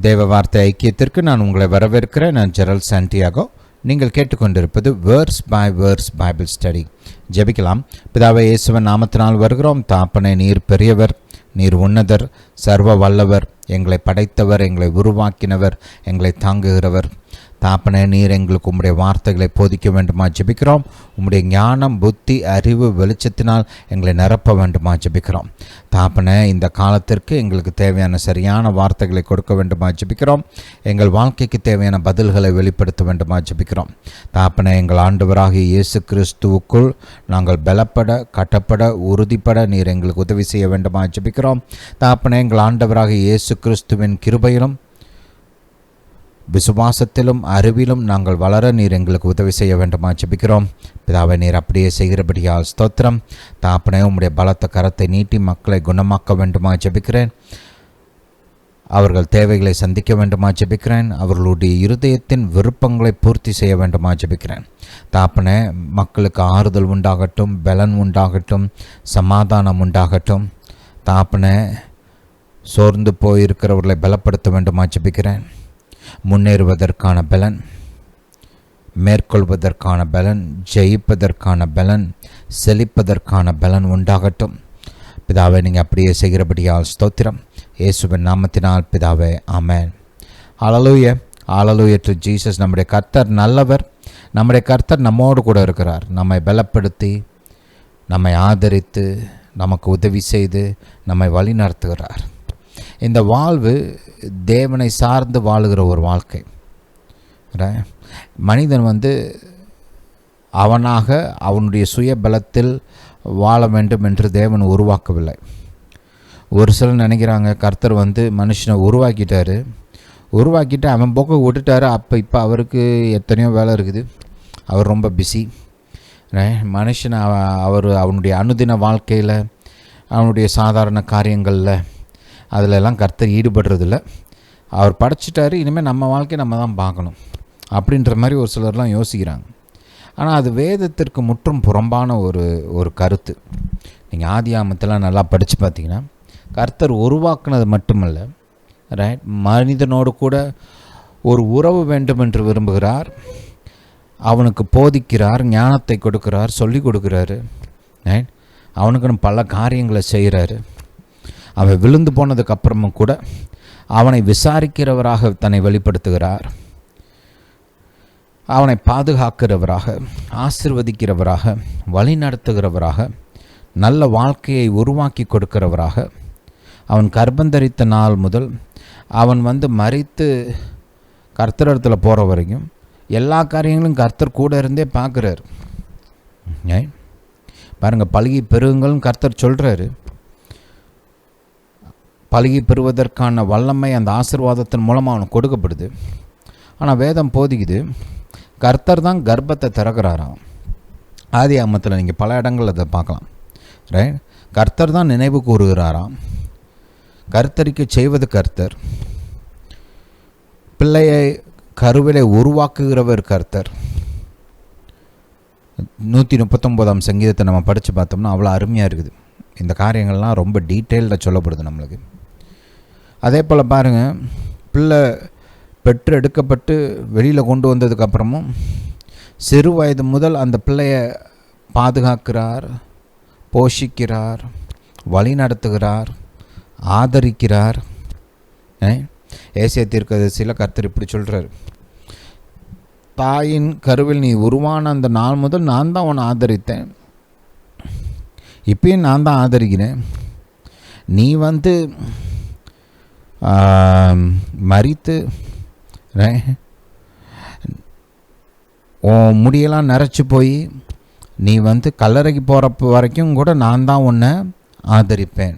தேவ வார்த்தை ஐக்கியத்திற்கு நான் உங்களை வரவேற்கிறேன். நான் ஜெரல் சாண்டியாகோ. நீங்கள் கேட்டுக்கொண்டிருப்பது verse by verse Bible study ஜபிக்கலாம். பிதாவை இயேசுவன் நாமத்தினால் வருகிறோம். தாப்பனை நீர் பெரியவர் நீர் உன்னதர் சர்வ வல்லவர் எங்களை படைத்தவர் எங்களை உருவாக்கினவர் எங்களை தாங்குகிறவர். தாப்பனே நீர் எங்களுக்கு உம்முடைய வார்த்தைகளை போதிக்க வேண்டுமா? ஜெபிக்கிறோம். உம்முடைய ஞானம் புத்தி அறிவு வெளிச்சத்தினால் எங்களை நிரப்ப வேண்டுமா? ஜெபிக்கிறோம். தாப்பனே இந்த காலத்திற்கு எங்களுக்கு தேவையான சரியான வார்த்தைகளை கொடுக்க வேண்டுமா? ஜெபிக்கிறோம். எங்கள் வாழ்க்கைக்கு தேவையான பதில்களை வெளிப்படுத்த வேண்டுமா? ஜெபிக்கிறோம். தாப்பனே எங்கள் ஆண்டவராகிய இயேசு கிறிஸ்துவுக்குள் நாங்கள் பலப்பட கட்டப்பட உறுதிப்பட நீர் எங்களுக்கு உதவி செய்ய வேண்டுமா? ஜெபிக்கிறோம். தாப்பனே எங்கள் ஆண்டவராகிய இயேசு கிறிஸ்துவின் கிருபையிலும் விசுவாசத்திலும் அறிவிலும் நாங்கள் வளர நீர் எங்களுக்கு உதவி செய்ய வேண்டுமா ஜபிக்கிறோம். பிதாவை நீர் அப்படியே செய்கிறபடியால் ஸ்தோத்திரம். தாப்பனே உம்முடைய பலத்த கரத்தை நீட்டி மக்களை குணமாக்க வேண்டுமா ஜபிக்கிறேன். அவர்கள் தேவைகளை சந்திக்க வேண்டுமா ஜெபிக்கிறேன். அவர்களுடைய இருதயத்தின் விருப்பங்களை பூர்த்தி செய்ய வேண்டுமா ஜெபிக்கிறேன். தாப்பனே மக்களுக்கு ஆறுதல் உண்டாகட்டும் பலன் உண்டாகட்டும் சமாதானம் உண்டாகட்டும். தாப்பனே சோர்ந்து போயிருக்கிறவர்களை பலப்படுத்த வேண்டுமா ஜெபிக்கிறேன். முன்னேறுவதற்கான பலன் மேற்கொள்வதற்கான பலன் ஜெயிப்பதற்கான பலன் செழிப்பதற்கான பலன் உண்டாகட்டும். பிதாவை நீங்கள் அப்படியே செய்கிறபடியால் ஸ்தோத்திரம். இயேசுவின் நாமத்தினால் பிதாவே ஆமேன். அழலூய அழலூய டு ஜீசஸ் நம்முடைய கர்த்தர் நல்லவர். நம்முடைய கர்த்தர் நம்மோடு கூட இருக்கிறார். நம்மை பலப்படுத்தி நம்மை ஆதரித்து நமக்கு உதவி செய்து நம்மை வழி நடத்துகிறார் இந்த வாழ்வு தேவனை சார்ந்து வாழுகிற ஒரு வாழ்க்கை. மனிதன் வந்து அவனாக அவனுடைய சுய பலத்தில் வாழ வேண்டும் என்று தேவன் உருவாக்கவில்லை. ஒரு சிலர் நினைக்கிறாங்க கர்த்தர் வந்து மனுஷனை உருவாக்கிட்டார். உருவாக்கிட்டு அவன் போக்க விட்டுட்டாரு. அப்போ இப்போ அவருக்கு எத்தனையோ வேலை இருக்குது. அவர் ரொம்ப பிஸி மனுஷனை அவர் அவனுடைய அனுதின வாழ்க்கையில் அவனுடைய சாதாரண காரியங்களில் அதிலெல்லாம் கர்த்தர் ஈடுபடுறதில்ல. அவர் படைச்சிட்டாரு இனிமேல் நம்ம வாழ்க்கையை நம்ம தான் பார்க்கணும் அப்படின்ற மாதிரி ஒரு சிலர்லாம் யோசிக்கிறாங்க. ஆனால் அது வேதத்திற்கு முற்றும் புறம்பான ஒரு ஒரு கருத்து. நீங்கள் ஆதி ஆமத்தெல்லாம் நல்லா படித்து பார்த்தீங்கன்னா கர்த்தர் உருவாக்குனது மட்டுமல்ல ரைட் மனிதனோடு கூட ஒரு உறவு வேண்டும் என்று விரும்புகிறார். அவனுக்கு போதிக்கிறார் ஞானத்தை கொடுக்கிறார் சொல்லி கொடுக்குறாரு ரைட் அவனுக்குன்னு பல காரியங்களை செய்கிறாரு. அவன் விழுந்து போனதுக்கு அப்புறமும் கூட அவனை விசாரிக்கிறவராக தன்னை வெளிப்படுத்துகிறார். அவனை பாதுகாக்கிறவராக ஆசிர்வதிக்கிறவராக வழி நடத்துகிறவராக நல்ல வாழ்க்கையை உருவாக்கி கொடுக்கிறவராக அவன் கர்ப்பந்தரித்த நாள் முதல் அவன் வந்து மறித்து கர்த்தரிடத்தில் போகிற வரைக்கும் எல்லா காரியங்களும் கர்த்தர் கூட இருந்தே பார்க்குறாரு. ஏன் பாருங்கள் பழகி பெருங்களும் கர்த்தர் சொல்கிறாரு பழகி பெறுவதற்கான வல்லமை அந்த ஆசீர்வாதத்தின் மூலமாக அவனுக்கு கொடுக்கப்படுது. ஆனால் வேதம் போதிக்குது. கர்த்தர் தான் கர்ப்பத்தை திறக்கிறாராம். ஆதி ஆமத்தில் நீங்கள் பல இடங்களில் அதை பார்க்கலாம். ரைட் கர்த்தர் தான் நினைவு கூறுகிறாராம். கர்த்தரிக்கு செய்வது கர்த்தர். பிள்ளையை கருவிலை உருவாக்குகிறவர் கர்த்தர். நூற்றி முப்பத்தொம்போதாம் சங்கீதத்தை நம்ம படித்து பார்த்தோம்னா அவ்வளோ அருமையாக இருக்குது. இந்த காரியங்கள்லாம் ரொம்ப டீட்டெயில்டாக சொல்லப்படுது நம்மளுக்கு. அதே போல் பாருங்கள் பிள்ளை பெற்று எடுக்கப்பட்டு வெளியில் கொண்டு வந்ததுக்கப்புறமும் சிறு வயது முதல் அந்த பிள்ளையை பாதுகாக்கிறார் போஷிக்கிறார் வழி நடத்துகிறார் ஆதரிக்கிறார். ஏசிய தீர்க்கதரிசியில் கர்த்தர் இப்படி சொல்கிறார் தாயின் கருவில் நீ உருவான அந்த நாள் முதல் நான் தான் உன்னை ஆதரித்தேன். இப்பயும் நான் தான் ஆதரிக்கிறேன். நீ வந்து மறித்து உன் முடியெல்லாம் நரைச்சி போய் நீ வந்து கல்லறைக்கு போகிறப்ப வரைக்கும் கூட நான் தான் உன்னை ஆதரிப்பேன்.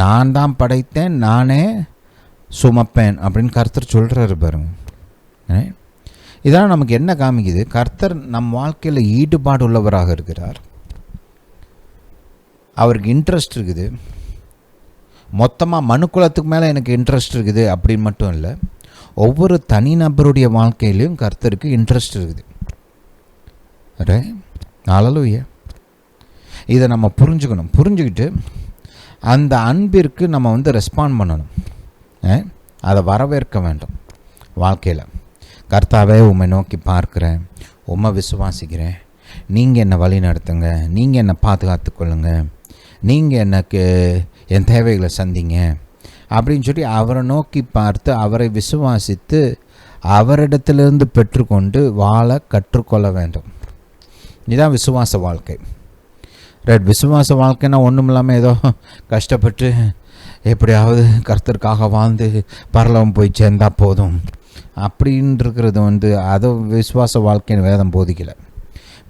நான் தான் படைத்தேன் நானே சுமப்பேன் அப்படின்னு கர்த்தர் சொல்கிறாரு பாருங்க. இதெல்லாம் நமக்கு என்ன காமிக்குது? கர்த்தர் நம் வாழ்க்கையில் ஈடுபாடு உள்ளவராக இருக்கிறார். அவருக்கு இன்ட்ரெஸ்ட் இருக்குது. மொத்தமாக மனுக்குலத்துக்கு மேலே எனக்கு இன்ட்ரெஸ்ட் இருக்குது அப்படின்னு மட்டும் இல்லை ஒவ்வொரு தனிநபருடைய வாழ்க்கையிலையும் கர்த்தருக்கு இன்ட்ரெஸ்ட் இருக்குது. ரே அழலுய இதை நம்ம புரிஞ்சுக்கணும். புரிஞ்சுக்கிட்டு அந்த அன்பிற்கு நம்ம வந்து ரெஸ்பாண்ட் பண்ணணும். அதை வரவேற்க வேண்டும் வாழ்க்கையில். கர்த்தாவே உம்மை நோக்கி பார்க்குறேன். உம்மை விசுவாசிக்கிறேன். நீங்கள் என்னை வழி நடத்துங்க நீங்கள் என்னை பாதுகாத்துக்கொள்ளுங்க நீங்கள் எனக்கு என் தேவைகளை சந்திங்க. அப்படின்னு சொல்லி அவரை நோக்கி பார்த்து அவரை விசுவாசித்து அவரிடத்திலிருந்து பெற்றுக்கொண்டு வாழ கற்றுக்கொள்ள வேண்டும். இதுதான் விசுவாச வாழ்க்கை. ரைட் விசுவாச வாழ்க்கைன்னா ஒன்றும் இல்லாமல் ஏதோ கஷ்டப்பட்டு எப்படியாவது கர்த்தருக்காக வாழ்ந்து பரலவம் போய் சேர்ந்தால் போதும். அப்படின்றிருக்கிறது வந்து அதை விசுவாச வாழ்க்கைன்னு வேதம் போதிக்கலை.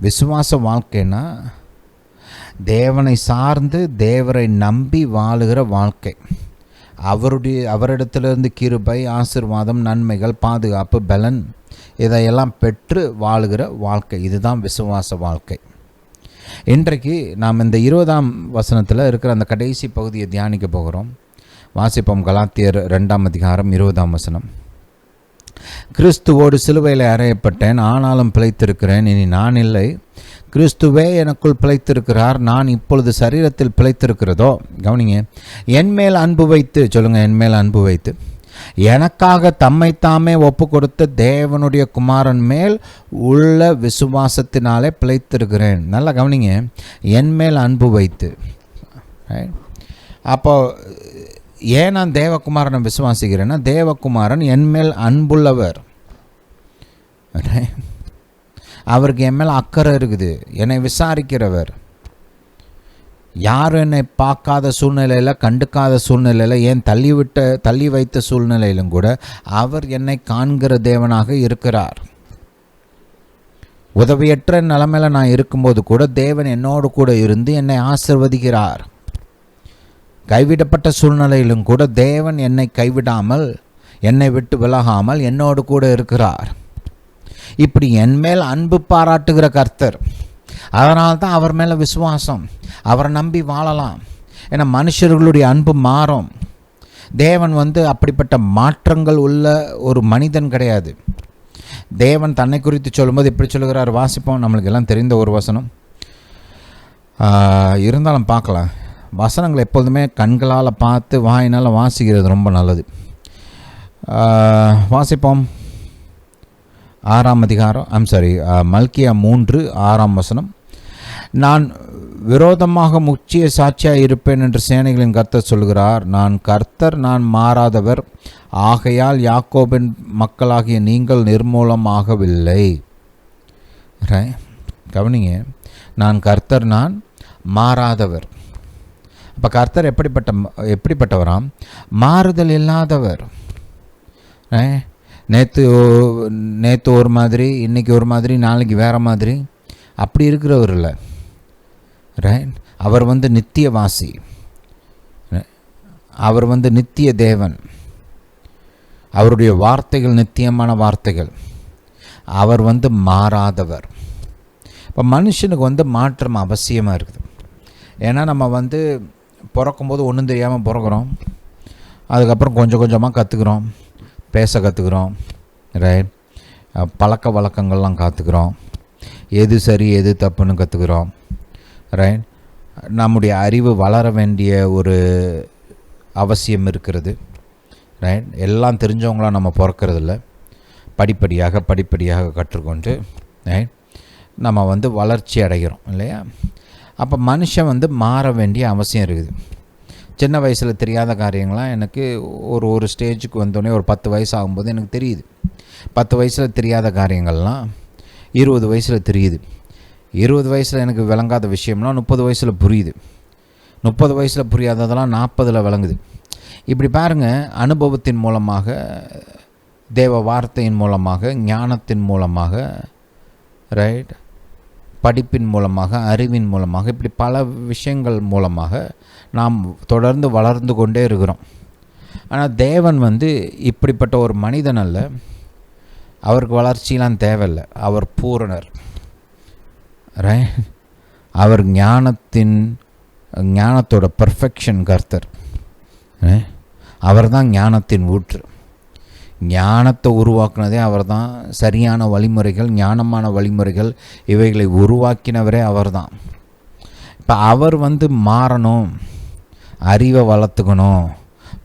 விசுவாச வாழ்க்கைன்னா தேவனை சார்ந்து தேவரை நம்பி வாழுகிற வாழ்க்கை. அவருடைய அவரிடத்திலிருந்து கிருபை ஆசிர்வாதம் நன்மைகள் பாதுகாப்பு பலன் இதையெல்லாம் பெற்று வாழுகிற வாழ்க்கை. இதுதான் விசுவாச வாழ்க்கை. இன்றைக்கு நாம் இந்த இருபதாம் வசனத்தில் இருக்கிற அந்த கடைசி பகுதியை தியானிக்க போகிறோம். வாசிப்போம் கலாத்தியர் ரெண்டாம் அதிகாரம் இருபதாம் வசனம். கிறிஸ்துவோடு சிலுவையில் அறையப்பட்டேன் ஆனாலும் பிழைத்திருக்கிறேன் இனி நான் இல்லை. கிறிஸ்துவே எனக்குள் பிழைத்திருக்கிறார் நான் இப்பொழுது சரீரத்தில் பிழைத்திருக்கிறதோ? கவனிங்க. என் மேல் அன்பு வைத்து சொல்லுங்கள் என் மேல் அன்பு வைத்து. எனக்காக தம்மைத்தாமே ஒப்பு கொடுத்த தேவனுடைய குமாரன் மேல் உள்ள விசுவாசத்தினாலே பிழைத்திருக்கிறேன். நல்லா கவனிங்க. என் மேல் அன்பு வைத்து. அப்போ ஏன் நான் தேவகுமாரனை விசுவாசிக்கிறேன்னா தேவகுமாரன் என் மேல் அன்புள்ளவர். அவருக்கு என் மேல் அக்கறை இருக்குது. என்னை விசாரிக்கிறவர். யாரும் என்னை பார்க்காத சூழ்நிலையில் கண்டுக்காத சூழ்நிலையில் ஏன் தள்ளிவிட்ட தள்ளி வைத்த சூழ்நிலையிலும் கூட அவர் என்னை காண்கிற தேவனாக இருக்கிறார். உதவியற்ற நிலைமையில் நான் இருக்கும்போது கூட தேவன் என்னோடு கூட இருந்து என்னை ஆசிர்வதிக்கிறார். கைவிடப்பட்ட சூழ்நிலையிலும் கூட தேவன் என்னை கைவிடாமல் என்னை விட்டு விலகாமல் என்னோடு கூட இருக்கிறார். இப்படி என் மேல் அன்பு பாராட்டுகிற கர்த்தர் அதனால் தான் அவர் மேலே விசுவாசம். அவரை நம்பி வாழலாம். ஏன்னா மனுஷர்களுடைய அன்பு மாறும். தேவன் வந்து அப்படிப்பட்ட மாற்றங்கள் உள்ள ஒரு மனிதன் கிடையாது. தேவன் தன்னை குறித்து சொல்லும்போது எப்படி சொல்லுகிறார். வாசிப்போம். நம்மளுக்கு எல்லாம் தெரிந்த ஒரு வசனம். இருந்தாலும் பார்க்கலாம். வசனங்களை எப்போதுமே கண்களால் பார்த்து வாயினால் வாசிக்கிறது ரொம்ப நல்லது. வாசிப்போம். ஆறாம் அதிகாரம் ஐம் சாரி மல்கியா மூன்று ஆறாம் வசனம். நான் விரோதமாக முக்கிய சாட்சியாக இருப்பேன் என்று சேனைகளின் கர்த்தர் சொல்கிறார். நான் கர்த்தர் நான் மாறாதவர். ஆகையால் யாக்கோபின் மக்களாகிய நீங்கள் நிர்மூலமாகவில்லை கவனிங்க. நான் கர்த்தர் நான் மாறாதவர். அப்போ கர்த்தர் எப்படிப்பட்ட எப்படிப்பட்டவராம்? மாறுதல் இல்லாதவர். நேற்று நேற்று ஒரு மாதிரி இன்றைக்கி ஒரு மாதிரி நாளைக்கு வேறு மாதிரி. அப்படி இருக்கிறவர் இல்லை. ரைட் அவர் வந்து நித்தியவாசி. அவர் வந்து நித்திய தேவன். அவருடைய வார்த்தைகள் நித்தியமான வார்த்தைகள். அவர் வந்து மாறாதவர். இப்போ மனுஷனுக்கு வந்து மாற்றம் அவசியமாக இருக்குது. ஏன்னா நம்ம வந்து பிறக்கும்போது ஒன்றும் தெரியாமல் பிறக்கிறோம். அதுக்கப்புறம் கொஞ்சம் கொஞ்சமாக கற்றுக்குறோம் பேச கற்றுக்குறோம் ரைட் பழக்க வழக்கங்கள்லாம் கற்றுக்குறோம் எது சரி எது தப்புன்னு கற்றுக்குறோம் ரைட் நம்முடைய அறிவு வளர வேண்டிய ஒரு அவசியம் இருக்கிறது. ரைட் எல்லாம் தெரிஞ்சவங்களாம் நம்ம பிறக்கறதில்ல. படிப்படியாக படிப்படியாக கற்றுக்கொண்டு ரைட் நம்ம வந்து வளர்ச்சி அடைகிறோம் இல்லையா? அப்போ மனுஷன் வந்து மாற வேண்டிய அவசியம் இருக்குது. சின்ன வயசில் தெரியாத காரியங்கள்லாம் எனக்கு ஒரு ஒரு ஸ்டேஜுக்கு வந்தோடனே ஒரு பத்து வயசு ஆகும்போது எனக்கு தெரியுது. பத்து வயசில் தெரியாத காரியங்கள்லாம் இருபது வயசில் தெரியுது. இருபது வயசில் எனக்கு விளங்காத விஷயம்லாம் முப்பது வயசில் புரியுது. முப்பது வயசில் புரியாததெல்லாம் நாற்பதில் விளங்குது. இப்படி பாருங்கள் அனுபவத்தின் மூலமாக தேவ வார்த்தையின் மூலமாக ஞானத்தின் மூலமாக ரைட் படிப்பின் மூலமாக அறிவின் மூலமாக இப்படி பல விஷயங்கள் மூலமாக நாம் தொடர்ந்து வளர்ந்து கொண்டே இருக்கிறோம். ஆனால் தேவன் வந்து இப்படிப்பட்ட ஒரு மனிதன் அல்ல. அவருக்கு வளர்ச்சியெலாம் தேவையில்லை. அவர் பூரணர். ரைட் அவர் ஞானத்தின் ஞானத்தோட பர்ஃபெக்ஷன் கர்த்தர். அவர் தான் ஞானத்தின் ஊற்று. ஞானத்தை உருவாக்குனதே அவர் தான் சரியான வழிமுறைகள் ஞானமான வழிமுறைகள் இவைகளை உருவாக்கினவரே அவர் தான் இப்போ அவர் வந்து மாறணும். அறிவை வளர்த்துக்கணும்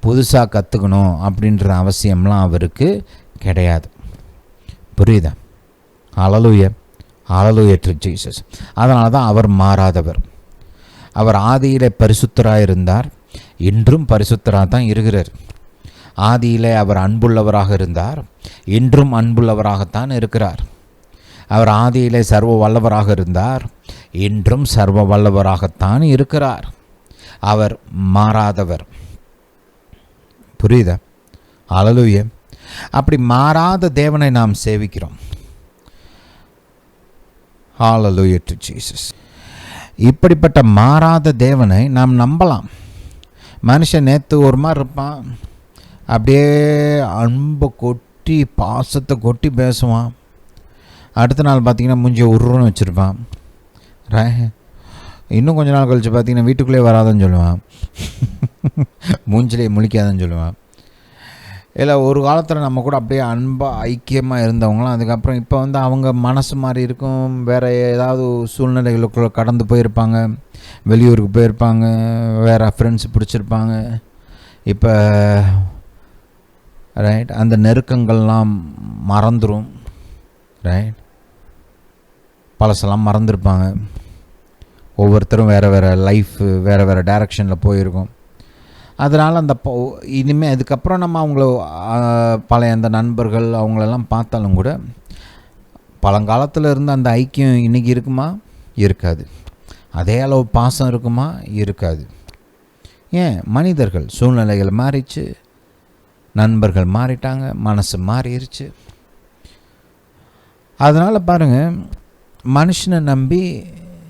புதுசாக கற்றுக்கணும் அப்படின்ற அவசியம்லாம் அவருக்கு கிடையாது. புரியுதா? அழலுய அழலுய டு ஜீசஸ் அதனால தான் அவர் மாறாதவர். அவர் ஆதியிலே பரிசுத்தராக இருந்தார். இன்றும் பரிசுத்தராக தான் இருக்கிறார். ஆதியிலே அவர் அன்புள்ளவராக இருந்தார். இன்றும் அன்புள்ளவராகத்தான் இருக்கிறார். அவர் ஆதியிலே சர்வ வல்லவராக இருந்தார். இன்றும் சர்வ வல்லவராகத்தான் இருக்கிறார். அவர் மாறாதவர். புரியுதா? அழலுய அப்படி மாறாத தேவனை நாம் சேவிக்கிறோம். ஹாலலூய டு ஜீசஸ் இப்படிப்பட்ட மாறாத தேவனை நாம் நம்பலாம். மனுஷன் நேற்று ஒரு மாதிரி இருப்பான். அப்படியே அன்பை கொட்டி பாசத்தை கொட்டி பேசுவான். அடுத்த நாள் பார்த்தீங்கன்னா மூஞ்சி உருன்னு வச்சுருப்பான். இன்னும் கொஞ்ச நாள் கழித்து பார்த்தீங்கன்னா வீட்டுக்குள்ளே வராதுன்னு சொல்லுவான். மூஞ்சிலே முழிக்காதுன்னு சொல்லுவான். இல்லை ஒரு காலத்தில் நம்ம கூட அப்படியே அன்பாக ஐக்கியமாக இருந்தவங்களாம். அதுக்கப்புறம் இப்போ வந்து அவங்க மனசு மாதிரி இருக்கும். வேறு ஏதாவது சூழ்நிலைகளுக்குள்ளே கடந்து போயிருப்பாங்க. வெளியூருக்கு போயிருப்பாங்க. வேறு ஃப்ரெண்ட்ஸ் பிடிச்சிருப்பாங்க. இப்போ ரைட் அந்த நெருக்கங்கள்லாம் மறந்துடும் ரைட் பழசெல்லாம் மறந்துருப்பாங்க. ஒவ்வொருத்தரும் வேறு வேறு லைஃப் வேறு வேறு டைரக்ஷனில் போயிருக்கோம். அதனால் அந்த இனிமேல் அதுக்கப்புறம் நம்ம அவங்கள பழைய அந்த நண்பர்கள் அவங்களெல்லாம் பார்த்தாலும் கூட பழங்காலத்தில் இருந்த அந்த ஐக்கியம் இன்றைக்கி இருக்குமா? இருக்காது. அதே அளவு பாசம் இருக்குமா? இருக்காது. ஏன்? மனிதர்கள் சூழ்நிலைகள் மாறிச்சு நண்பர்கள் மாறிட்டாங்க மனசு மாறிடுச்சு அதனால் பாருங்கள் மனுஷனை நம்பி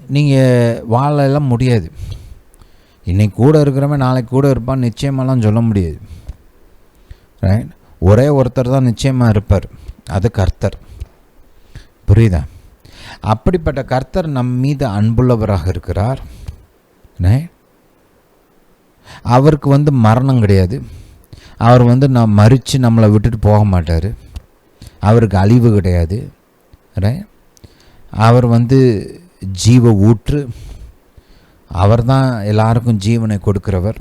நீங்கள் வாழலாம் முடியாது. இன்றைக்கி கூட இருக்கிறவன் நாளைக்கு கூட இருப்பான் நிச்சயமாலாம் சொல்ல முடியாது. ரைட் ஒரே ஒருத்தர் தான் நிச்சயமாக இருப்பார். அது கர்த்தர். புரியுதா? அப்படிப்பட்ட கர்த்தர் நம் மீது அன்புள்ளவராக இருக்கிறார். அவருக்கு வந்து மரணம் கிடையாது. அவர் வந்து நான் மறித்து நம்மளை விட்டுட்டு போக மாட்டார். அவருக்கு அழிவு கிடையாது. அவர் வந்து ஜீவ ஊற்று அவர் தான் எல்லாருக்கும் ஜீவனை கொடுக்கிறவர்.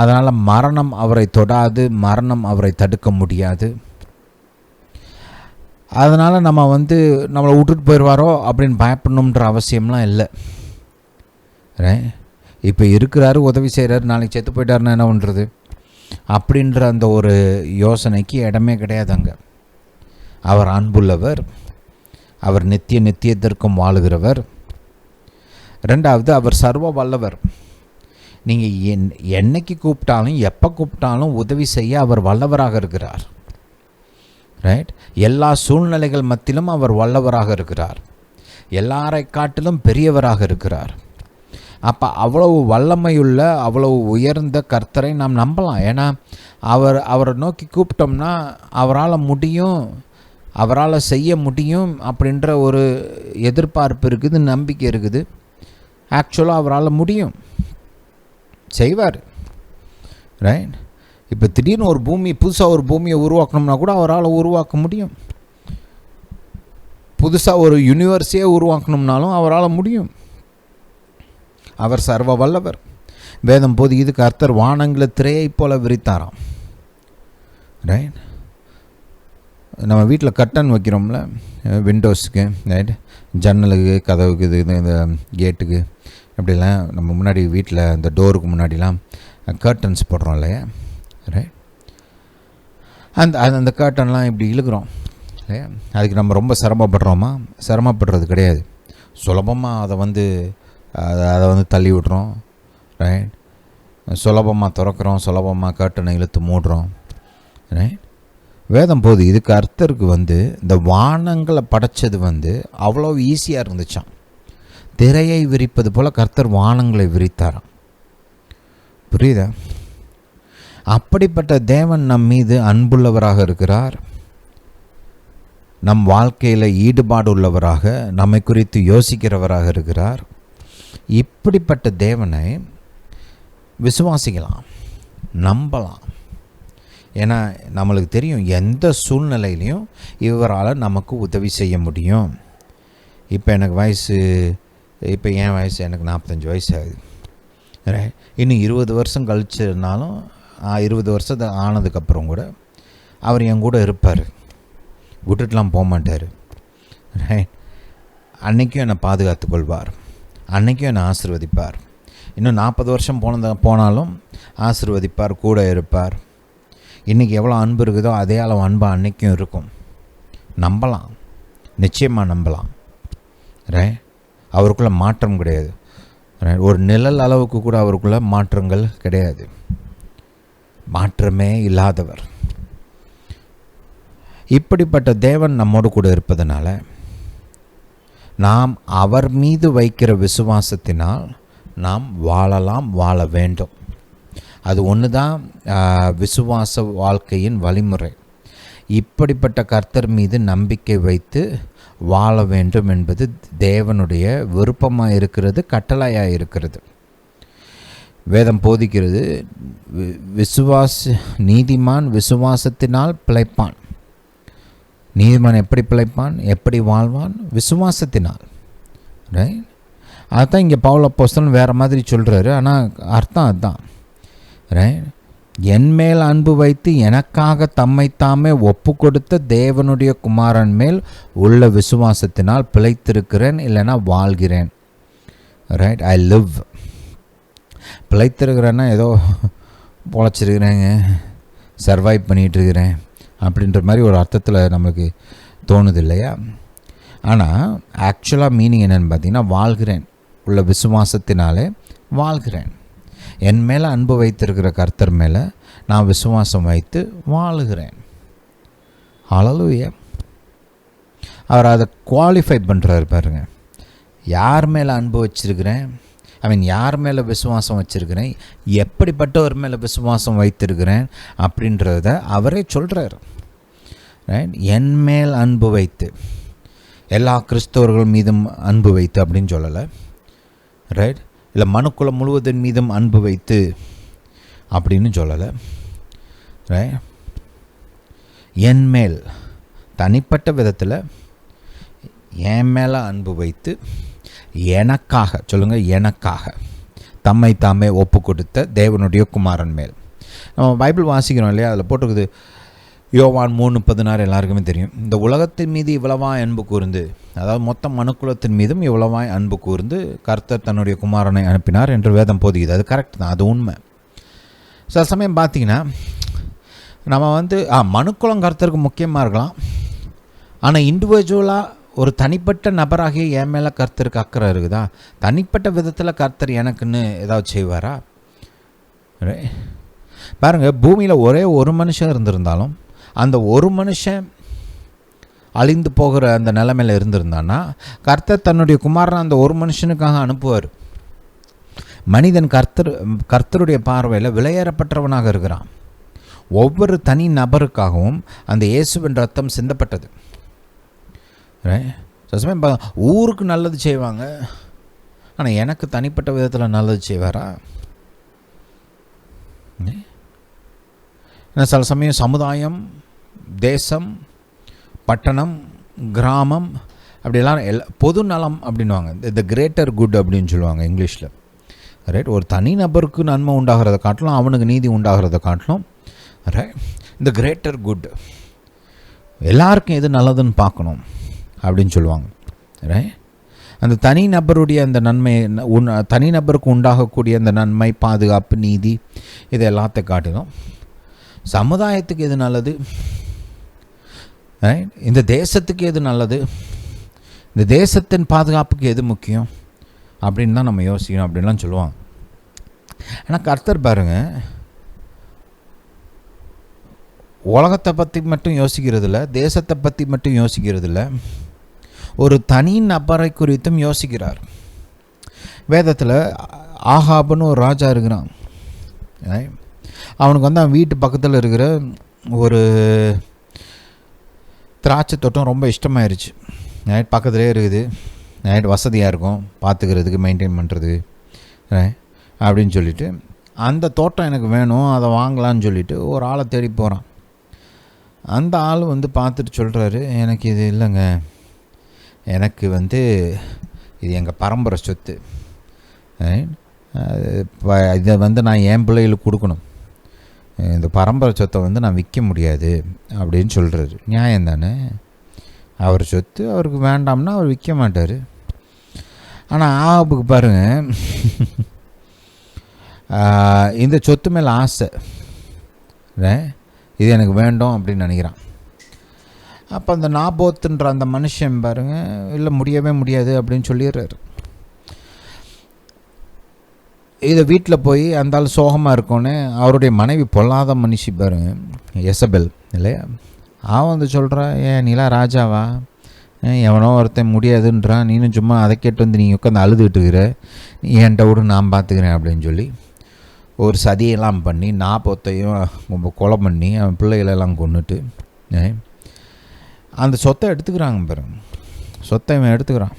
அதனால் மரணம் அவரை தொடாது மரணம் அவரை தடுக்க முடியாது. அதனால் நம்ம வந்து நம்மளை விட்டுட்டு போயிடுவாரோ அப்படின்னு பயப்படணுன்ற அவசியம்லாம் இல்லை. இப்போ இருக்கிறாரு உதவி செய்கிறாரு நாளைக்கு செத்து போயிட்டாருன்னா என்ன பண்ணுறது அப்படின்ற அந்த ஒரு யோசனைக்கு இடமே கிடையாது அங்கே. அவர் அன்புள்ளவர். அவர் நித்திய நித்தியத்திற்கும் வாழுகிறவர். ரெண்டாவது அவர் சர்வ வல்லவர். நீங்கள் என் என்னைக்கு கூப்பிட்டாலும் எப்போ கூப்பிட்டாலும் உதவி செய்ய அவர் வல்லவராக இருக்கிறார். ரைட் எல்லா சூழ்நிலைகள் மத்தியிலும் அவர் வல்லவராக இருக்கிறார். எல்லாரை காட்டிலும் பெரியவராக இருக்கிறார். அப்போ அவ்வளவு வல்லமையுள்ள அவ்வளவு உயர்ந்த கர்த்தரை நாம் நம்பலாம். ஏன்னா அவர் அவரை நோக்கி கூப்பிட்டோம்னா அவரால் முடியும். அவரால் செய்ய முடியும் அப்படின்ற ஒரு எதிர்பார்ப்பு இருக்குது நம்பிக்கை இருக்குது. ஆக்சுவலாக அவரால் முடியும். செய்வார். ரைட் இப்போ திடீர்னு ஒரு பூமி புதுசாக ஒரு பூமியை உருவாக்கணும்னா கூட அவரால் உருவாக்க முடியும். புதுசாக ஒரு யூனிவர்ஸே உருவாக்கணும்னாலும் அவரால் முடியும். அவர் சர்வ வல்லவர். வேதம் போது இதுக்கு அர்த்தர் வானங்களை திரையை போல விரித்தாராம். ரைட் நம்ம வீட்டில் கட்டன் வைக்கிறோம்ல விண்டோஸுக்கு ரைட் ஜன்னலுக்கு கதவுக்கு இது இந்த கேட்டுக்கு அப்படிலாம் நம்ம முன்னாடி வீட்டில் இந்த டோருக்கு முன்னாடிலாம் கர்டன்ஸ் போடுறோம் இல்லையா? ரைட் அந்த அது அந்த கர்டன்லாம் இப்படி இழுக்கிறோம் இல்லையா? அதுக்கு நம்ம ரொம்ப சிரமப்படுறோமா? சிரமப்படுறது கிடையாது. சுலபமாக அதை வந்து அதை அதை வந்து தள்ளி விட்றோம் ரைட் சுலபமாக திறக்கிறோம் சுலபமாக கர்ட்டனை இழுத்து மூடுறோம் ரைட் வேதம் போது இதுக்கு அர்த்தருக்கு வந்து இந்த வானங்களை படைச்சது வந்து அவ்வளோ ஈஸியாக இருந்துச்சாம். திரையை விரிப்பது போல் கர்த்தர் வானங்களை விரித்தாராம். புரியுதா? அப்படிப்பட்ட தேவன் நம் மீது அன்புள்ளவராக இருக்கிறார். நம் வாழ்க்கையில் ஈடுபாடு உள்ளவராக நம்மை குறித்து யோசிக்கிறவராக இருக்கிறார். இப்படிப்பட்ட தேவனை விசுவாசிக்கலாம் நம்பலாம். ஏன்னா நம்மளுக்கு தெரியும் எந்த சூழ்நிலையிலையும் இவரால் நமக்கு உதவி செய்ய முடியும். இப்போ எனக்கு வயசு இப்போ என் வயசு எனக்கு நாற்பத்தஞ்சு வயசு ஆகுது. இன்னும் இருபது வருஷம் கழிச்சிருந்தாலும் இருபது வருஷம் ஆனதுக்கப்புறம் கூட அவர் என் கூட இருப்பார். விட்டுட்டுலாம் போக மாட்டார். ரைட் அன்னைக்கும் என்னை பாதுகாத்து கொள்வார். அன்னைக்கும் என்னை ஆசிர்வதிப்பார். இன்னும் நாற்பது வருஷம் போனத போனாலும் ஆசிர்வதிப்பார் கூட இருப்பார். இன்றைக்கி எவ்வளோ அன்பு இருக்குதோ அதே அளவு அன்பு அன்னைக்கும் இருக்கும். நம்பலாம். நிச்சயமாக நம்பலாம். ரே அவருக்குள்ள மாற்றம் கிடையாது. ஒரு நிழல் அளவுக்கு கூட அவருக்குள்ள மாற்றங்கள் கிடையாது. மாற்றமே இல்லாதவர். இப்படிப்பட்ட தேவன் நம்மோடு கூட இருப்பதனால நாம் அவர் மீது வைக்கிற விசுவாசத்தினால் நாம் வாழலாம் வாழ வேண்டும். அது ஒன்று தான் விசுவாச வாழ்க்கையின் வழிமுறை. இப்படிப்பட்ட கர்த்தர் மீது நம்பிக்கை வைத்து வாழ வேண்டும் என்பது தேவனுடைய விருப்பமாக இருக்கிறது கட்டளையாக இருக்கிறது. வேதம் போதிக்கிறது வி- விசுவாச நீதிமான் விசுவாசத்தினால் பிழைப்பான். நீதிமான் எப்படி பிழைப்பான் எப்படி வாழ்வான்? விசுவாசத்தினால். ரைட் அதுதான் இங்கே பவுல போஸ்தன் வேறு மாதிரி சொல்கிறாரு ஆனால் அர்த்தம் அதுதான் ரைட் என் மேல் அன்பு வைத்து எனக்காக தம்மைத்தாமே ஒப்பு கொடுத்த தேவனுடைய குமாரன் மேல் உள்ள விசுவாசத்தினால் பிழைத்திருக்கிறேன் இல்லைன்னா வாழ்கிறேன். ரைட் ஐ லிவ் பிழைத்திருக்கிறேன்னா ஏதோ பொழைச்சிருக்கிறேங்க சர்வைவ் பண்ணிகிட்ருக்கிறேன் அப்படின்ற மாதிரி ஒரு அர்த்தத்தில் நம்மளுக்கு தோணுது இல்லையா? ஆனால் ஆக்சுவலாக மீனிங் என்னென்னு பார்த்தீங்கன்னா வாழ்கிறேன். உள்ள விசுவாசத்தினாலே வாழ்கிறேன். என் மேலே அன்பு வைத்திருக்கிற கர்த்தர் மேலே நான் விசுவாசம் வைத்து வாழுகிறேன். ஹalleluya அவர் அதை குவாலிஃபை பண்ணுறாரு பாருங்க. யார் மேலே அன்பு வச்சிருக்கிறேன்? ஐ மீன் யார் மேலே விசுவாசம் வச்சிருக்கிறேன்? எப்படிப்பட்டவர் மேலே விசுவாசம் வைத்திருக்கிறேன்? அப்படின்றத அவரே சொல்கிறார் ரைட் என் மேல் அன்பு வைத்து எல்லா கிறிஸ்தவர்கள் மீதும் அன்பு வைத்து அப்படின்னு சொல்லலை. ரைட் இல்லை மனுக்குலம் முழுவதன் மீதும் அன்பு வைத்து அப்படின்னு சொல்லலை. ரைட் என் மேல் தனிப்பட்ட விதத்தில் என் மேலே அன்பு வைத்து எனக்காக சொல்லுங்கள் எனக்காக தம்மை தாமே ஒப்பு கொடுத்த தேவனுடைய குமாரன் மேல். நம்ம பைபிள் வாசிக்கிறோம் இல்லையா? அதில் போட்டிருக்குது யோவான் மூணு பதினாறு எல்லாருக்குமே தெரியும். இந்த உலகத்தின் மீது இவ்வளவாய் அன்பு கூர்ந்து அதாவது மொத்த மனுக்குலத்தின் மீதும் இவ்வளவாய் அன்பு கூர்ந்து கர்த்தர் தன்னுடைய குமாரனை அனுப்பினார் என்று வேதம் போதிக்குது. அது கரெக்ட் தான் அது உண்மை. சில சமயம் பார்த்தீங்கன்னா நம்ம வந்து ஆ மனுக்குலம் கர்த்தருக்கு முக்கியமாக இருக்கலாம். ஆனால் இண்டிவிஜுவலாக ஒரு தனிப்பட்ட நபராகிய என் மேலே கர்த்தருக்கு அக்கறை இருக்குதா? தனிப்பட்ட விதத்தில் கர்த்தர் எனக்குன்னு ஏதாவது செய்வாரா? பாருங்கள் பூமியில் ஒரே ஒரு மனுஷன் இருந்திருந்தாலும் அந்த ஒரு மனுஷன் அழிந்து போகிற அந்த நிலைமையில் இருந்திருந்தான்னா கர்த்தர் தன்னுடைய குமாரனை அந்த ஒரு மனுஷனுக்காக அனுப்புவார். மனிதன் கர்த்தர் கர்த்தருடைய பார்வையில் விலையேறப்பட்டவனாக இருக்கிறான். ஒவ்வொரு தனி நபருக்காகவும் அந்த இயேசுவின் ரத்தம் சிந்தப்பட்டது. Right? சில சமயம் ஊருக்கு நல்லது செய்வாங்க. ஆனால் எனக்கு தனிப்பட்ட விதத்தில் நல்லது செய்வாரா? ஏன்னா சில சமயம் சமுதாயம் தேசம் பட்டணம் கிராமம் அப்படிலாம் எல்லா பொது நலம் அப்படின்வாங்க த கிரேட்டர் குட் அப்படின்னு சொல்லுவாங்க இங்கிலீஷில். ரைட் ஒரு தனி நபருக்கு நன்மை உண்டாகிறத காட்டிலும் அவனுக்கு நீதி உண்டாகிறத காட்டிலும் ரைட் இந்த கிரேட்டர் குட் எல்லாருக்கும் எது நல்லதுன்னு பார்க்கணும் அப்படின்னு சொல்லுவாங்க. ரைட் அந்த தனி நபருடைய அந்த நன்மை உன் தனி நபருக்கு உண்டாகக்கூடிய அந்த நன்மை பாதுகாப்பு நீதி இது எல்லாத்த காட்டிலும் சமுதாயத்துக்கு எது நல்லது? இந்த தேசத்துக்கு எது நல்லது? இந்த தேசத்தின் பாதுகாப்புக்கு எது முக்கியம்? அப்படின்னு தான் நம்ம யோசிக்கணும் அப்படின்லாம் சொல்லுவாங்க. ஆனால் கர்த்தர் பாருங்க உலகத்தை பற்றி மட்டும் யோசிக்கிறதில்ல தேசத்தை பற்றி மட்டும் யோசிக்கிறதில்ல. ஒரு தனி நபரை குறித்தும் யோசிக்கிறார். வேதத்தில் ஆகாபுன்னு ஒரு ராஜா இருக்கிறான். அவனுக்கு வந்து அவன் வீட்டு பக்கத்தில் இருக்கிற ஒரு திராட்சை தோட்டம் ரொம்ப இஷ்டமாயிருச்சு. நைட் பக்கத்துலேயே இருக்குது. நைட் வசதியாக இருக்கும். பார்த்துக்கிறதுக்கு மெயின்டைன் பண்ணுறது அப்படின்னு சொல்லிட்டு அந்த தோட்டம் எனக்கு வேணும் அதை வாங்கலான்னு சொல்லிட்டு ஒரு ஆளை தேடி போகிறான் அந்த ஆள் வந்து பார்த்துட்டு சொல்கிறாரு எனக்கு இது இல்லைங்க. எனக்கு வந்து இது எங்கள் பரம்பரை சொத்து. அது இதை வந்து நான் என் பிள்ளைகளுக்கு கொடுக்கணும். இந்த பரம்பரை சொத்தை வந்து நான் விற்க முடியாது அப்படின்னு சொல்கிறாரு நியாயம் தானே? அவர் சொத்து அவருக்கு வேண்டாம்னா அவர் விற்க மாட்டார். ஆனால் ஆபுக்கு பாருங்கள் இந்த சொத்து மேலே ஆசை. இது எனக்கு வேண்டும் அப்படின்னு நினைக்கிறான். அப்போ அந்த நாபோத்துன்ற அந்த மனுஷன் பாருங்க இல்லை முடியவே முடியாது அப்படின்னு சொல்லிடுறாரு. இதை வீட்டில் போய் அந்த ஆள் சோகமாக இருக்கோன்னு அவருடைய மனைவி பொல்லாத மனுஷி பாருங்க எசபெல் இல்லையா? அவன் வந்து சொல்கிறா ஏன் நீலா ராஜாவா? எவனோ ஒருத்தன் முடியாதுன்றான் நீனும் சும்மா அதை கேட்டு வந்து நீங்கள் உட்காந்து அழுதுகிட்டு இருக்கிற. நீ என்கிட்ட விடு நான் பார்த்துக்கிறேன் அப்படின்னு சொல்லி ஒரு சதியெல்லாம் பண்ணி நாற்பத்தையும் ரொம்ப கொலை பண்ணி அவன் பிள்ளைகளெல்லாம் கொண்டுட்டு அந்த சொத்தை எடுத்துக்கிறாங்க பாருங்க சொத்தை இவன் எடுத்துக்கிறான்.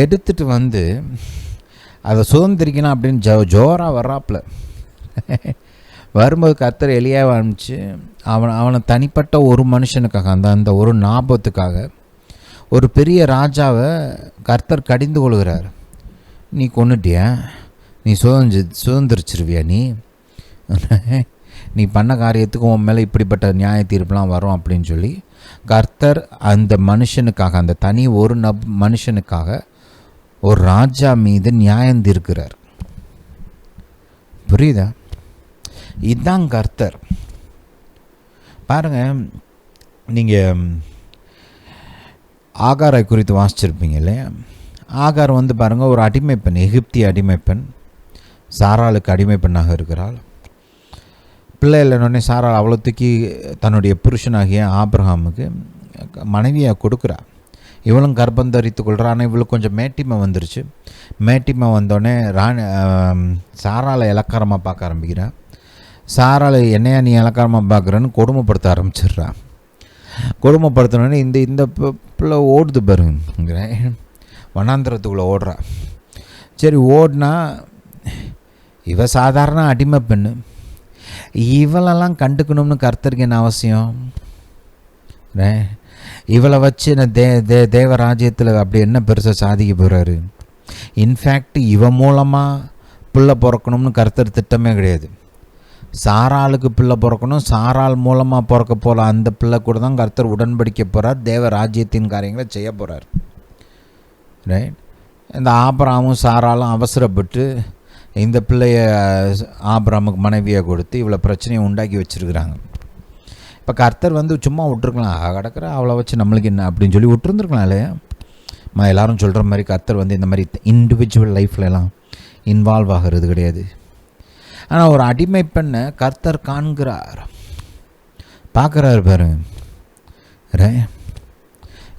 எடுத்துட்டு வந்து அதை சுதந்திரிக்கணும் அப்படின்னு ஜோ ஜோராக வர்றாப்புல. வரும்போது கர்த்தர் எலியாவை அனுப்பிச்சு அவன் அவனை தனிப்பட்ட ஒரு மனுஷனுக்காக அந்த அந்த ஒரு ஞாபகத்துக்காக ஒரு பெரிய ராஜாவை கர்த்தர் கடிந்து கொள்கிறார். நீ கொண்டுட்டியா நீ சுதந்திரி சுதந்திரிச்சிருவியா நீ? நீ பண்ண காரியத்துக்கு உன் மேலே இப்படிப்பட்ட நியாய தீர்ப்புலாம் வரும் அப்படின்னு சொல்லி கர்த்தர் அந்த மனுஷனுக்காக அந்த தனி ஒரு நப் மனுஷனுக்காக ஒரு ராஜா மீது நியாயம் தீர்க்கிறார். புரியுதா? இதுதான் கர்த்தர். பாருங்க நீங்கள் ஆகாரை குறித்து வாசிச்சிருப்பீங்க இல்லையா? ஆகார் வந்து பாருங்கள் ஒரு அடிமை பெண் எகிப்திய அடிமை பெண் சாராளுக்கு அடிமை பெண்ணாக இருக்கிறாள். பிள்ளை இல்லைன்னொடனே சாராள் அவ்வளோ தூக்கி தன்னுடைய புருஷனாகிய ஆப்ரஹாமுக்கு மனைவியாக கொடுக்குறா இவளும் கர்ப்பம் தரித்து கொள்கிறா ஆனால் இவளுக்கு கொஞ்சம் மேட்டிமை வந்துருச்சு. மேட்டிமை வந்தோடனே ராணி சாராளை இலக்காரமாக பார்க்க ஆரம்பிக்கிறான் சாராளை என்னையா நீ இலக்காரமாக பார்க்குறேன்னு கொடுமைப்படுத்த ஆரம்பிச்சிடுறா. கொடுமைப்படுத்தினோடனே இந்த இந்த பிள்ளை ஓடுது பாருங்கிறேன் வனாந்திரத்துக்குள்ளே ஓடுறா. சரி ஓடினா இவ சாதாரண அடிமை பெண்ணு. இவளெல்லாம் கண்டுக்கணும்னு கருத்துருக்கேன் என்ன அவசியம்? ரே, இவளை வச்சு நான் தே தே தேவராஜ்யத்தில் அப்படி என்ன பெருசாக சாதிக்க போகிறாரு இன்ஃபேக்ட் இவ மூலமாக பிள்ளை பிறக்கணும்னு கர்த்தர் திட்டமே கிடையாது. சாராளுக்கு பிள்ளை பிறக்கணும் சாராள் மூலமாக பிறக்க போகிற அந்த பிள்ளை கூட தான் கர்த்தர் உடன்படிக்க போகிறார் தேவ ராஜ்யத்தின் காரியங்களை செய்ய போகிறார் ரைட் இந்த ஆபராமும் சாராலும் அவசரப்பட்டு இந்த பிள்ளைய ஆபராமுக்கு மனைவியாக கொடுத்து இவ்வளோ பிரச்சனையை உண்டாக்கி வச்சுருக்குறாங்க. இப்போ கர்த்தர் வந்து சும்மா விட்டுருக்கலாம். கிடக்கிற அவளை வச்சு நம்மளுக்கு என்ன அப்படின்னு சொல்லி விட்டுருந்துருக்கலாம் இல்லையா? எல்லாரும் சொல்கிற மாதிரி கர்த்தர் வந்து இந்த மாதிரி இண்டிவிஜுவல் லைஃப்லலாம் இன்வால்வ் ஆகிறது கிடையாது. ஆனால் ஒரு அடிமை பெண்ணை கர்த்தர் காண்கிறார். பார்க்குறாரு பாரு. ரே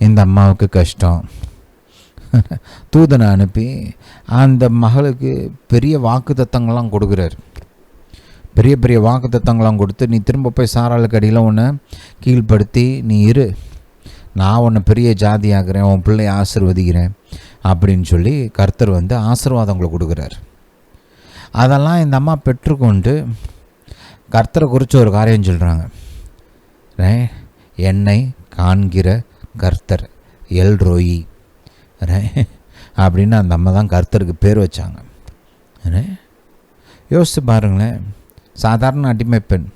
இந்த அம்மாவுக்கு கஷ்டம். தூதனை அனுப்பி அந்த மகளுக்கு பெரிய வாக்கு தத்தங்கள்லாம் கொடுக்குறாரு. பெரிய பெரிய வாக்கு தத்தங்களாம் கொடுத்து நீ திரும்ப போய் சாராளுக்கு அடியில் உன்னை கீழ்ப்படுத்தி நீ இரு. நான் உன்னை பெரிய ஜாதி ஆகிறேன் உன் பிள்ளையை ஆசிர்வதிக்கிறேன் அப்படின்னு சொல்லி கர்த்தர் வந்து ஆசீர்வாதங்களை கொடுக்குறாரு. அதெல்லாம் இந்த அம்மா பெற்றுக்கொண்டு கர்த்தரை குறித்து ஒரு காரியம் சொல்கிறாங்க ரே என்னை காண்கிற கர்த்தர் எல் ரோயி. ரே அப்படின்னு அந்த அம்மா தான் கர்த்தருக்கு பேர் வச்சாங்க. ரே யோசித்து பாருங்களேன். சாதாரண அடிமை பெண்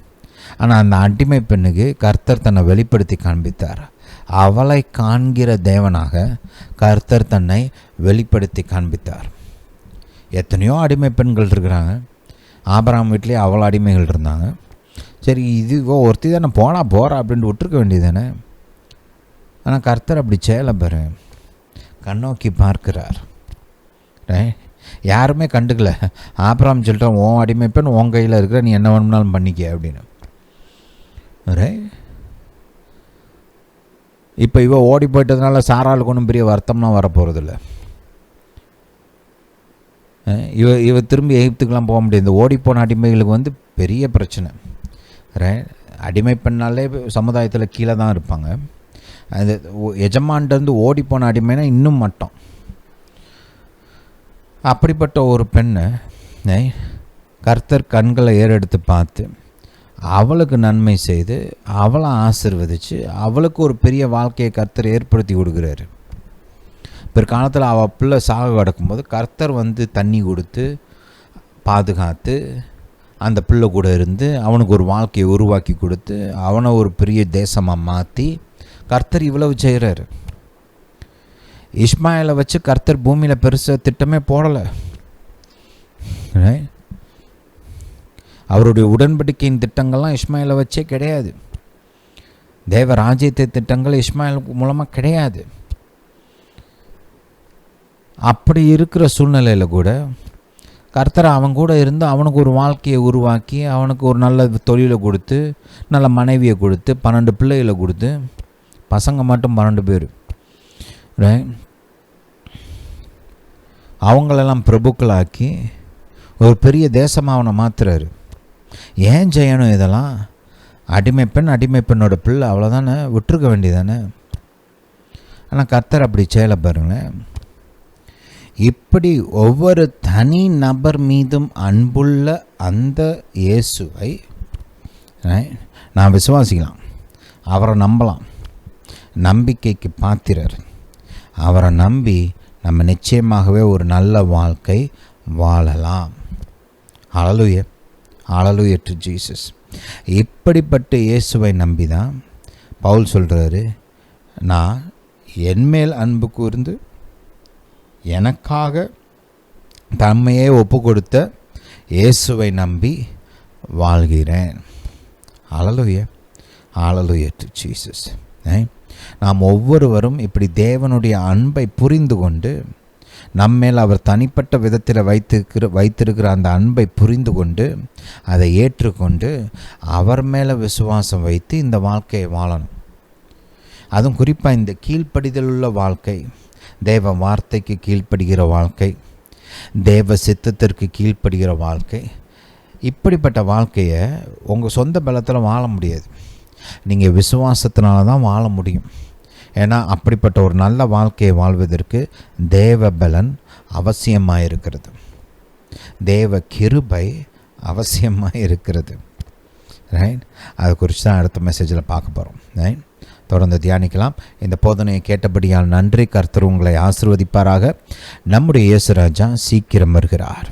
ஆனால் அந்த அடிமை பெண்ணுக்கு கர்த்தர் தன்னை வெளிப்படுத்தி காண்பித்தார். அவளை காண்கிற தேவனாக கர்த்தர் தன்னை வெளிப்படுத்தி காண்பித்தார். எத்தனையோ அடிமை பெண்கள் இருக்கிறாங்க. ஆபராம் வீட்லேயே அவ்வளோ அடிமைகள் இருந்தாங்க. சரி இது ஒருத்தி தானே போனால் போகிறா அப்படின்ட்டு விட்டுருக்க வேண்டியது தானே ஆனால் கர்த்தர் அப்படி செய்யலை பாரு. கண்ணோக்கி பார்க்கிறார். யாருமே கண்டுக்கல. ஆப்ராம் சொல்லிட்டோம் உன் அடிமை பெண் உன் கையில் இருக்கிற நீ என்ன வேணும்னாலும் பண்ணிக்க அப்படின்னு. ரே இப்போ இவ ஓடி போயிட்டதுனால சாராளுக்கு ஒன்றும் பெரிய வருத்தம்லாம் வரப்போகிறதில்ல இவ இவ திரும்பி எகிப்துக்கெலாம் போக முடியாது. இந்த ஓடிப்போன அடிமைகளுக்கு வந்து பெரிய பிரச்சனை. ரே அடிமை பெண்ணாலே சமுதாயத்தில் கீழே தான் இருப்பாங்க. அது எஜமான்ட்டு எஜமான்ட்டேருந்து ஓடிப்போன அடிமைனா இன்னும் மட்டம். அப்படிப்பட்ட ஒரு பெண்ணை கர்த்தர் கண்களை ஏறெடுத்து பார்த்து அவளுக்கு நன்மை செய்து அவளை ஆசிர்வதித்து அவளுக்கு ஒரு பெரிய வாழ்க்கையை கர்த்தர் ஏற்படுத்தி கொடுக்குறாரு. பிற்காலத்தில் அவள் பிள்ளை சாக கிடக்கும்போது கர்த்தர் வந்து தண்ணி கொடுத்து பாதுகாத்து அந்த பிள்ளை கூட இருந்து அவனுக்கு ஒரு வாழ்க்கையை உருவாக்கி கொடுத்து அவனை ஒரு பெரிய தேசமாக மாற்றி கர்த்தர் இவ்வளவு செய்கிறாரு இஸ்மாயிலை வச்சு கர்த்தர் பூமியில் பெருசாக திட்டமே போடலை. அவருடைய உடன்படிக்கையின் திட்டங்கள்லாம் இஸ்மாயிலை வச்சே கிடையாது. தேவ ராஜ்யத்தை திட்டங்கள் இஸ்மாயில் மூலமாக கிடையாது. அப்படி இருக்கிற சூழ்நிலையில் கூட கர்த்தர் அவன் கூட இருந்து அவனுக்கு ஒரு வாழ்க்கையை உருவாக்கி அவனுக்கு ஒரு நல்ல தொழிலை கொடுத்து நல்ல மனைவியை கொடுத்து பன்னெண்டு பிள்ளைகளை கொடுத்து பசங்க மட்டும் பன்னெண்டு பேர். அவங்களெல்லாம் பிரபுக்களாக்கி ஒரு பெரிய தேசமாக அவனை மாத்துறாரு. ஏன் செய்யணும் இதெல்லாம்? அடிமை பெண் அடிமை பெண்ணோட பிள்ளை அவ்வளோதானே விட்டுருக்க வேண்டியதானே? ஆனால் கத்தர் அப்படி செய்யலை பாருங்களேன். இப்படி ஒவ்வொரு தனி நபர் மீதும் அன்புள்ள அந்த இயேசுவை நான் விசுவாசிக்கலாம். அவரை நம்பலாம். நம்பிக்கைக்கு பாத்திரர். அவரை நம்பி நம்ம நிச்சயமாகவே ஒரு நல்ல வாழ்க்கை வாழலாம். அழலுய அழலுய டு ஜீசஸ் இப்படிப்பட்ட இயேசுவை நம்பி தான் பவுல் சொல்கிறாரு நான் என்மேல் அன்பு கூர்ந்து எனக்காக தம்மையே ஒப்பு கொடுத்த இயேசுவை நம்பி வாழ்கிறேன். அழலுய அழலுய டு ஜீசஸ் நாம் ஒவ்வொருவரும் இப்படி தேவனுடைய அன்பை புரிந்து கொண்டு நம்மேல் அவர் தனிப்பட்ட விதத்தில் வைத்திருக்கிற வைத்திருக்கிற அந்த அன்பை புரிந்து கொண்டு அதை ஏற்றுக்கொண்டு அவர் மேலே விசுவாசம் வைத்து இந்த வாழ்க்கையை வாழணும். அதுவும் குறிப்பாக இந்த கீழ்ப்படிதல் உள்ள வாழ்க்கை தேவ வார்த்தைக்கு கீழ்ப்படுகிற வாழ்க்கை தேவ சித்தத்திற்கு கீழ்ப்படுகிற வாழ்க்கை இப்படிப்பட்ட வாழ்க்கையை உங்கள் சொந்த பலத்தில் வாழ முடியாது. நீங்கள் விசுவாசத்தினால தான் வாழ முடியும். ஏன்னா அப்படிப்பட்ட ஒரு நல்ல வாழ்க்கையை வாழ்வதற்கு தேவ பலன் அவசியமாக இருக்கிறது தேவ கிருபை அவசியமாக இருக்கிறது ரைட் அதை குறித்து தான் அடுத்த மெசேஜில் பார்க்க போகிறோம் ரைட் தொடர்ந்து தியானிக்கலாம். இந்த போதனையை கேட்டபடியால் நன்றி. கர்த்தர் உங்களை ஆசிர்வதிப்பாராக. நம்முடைய இயேசுராஜா சீக்கிரம் வருகிறார்.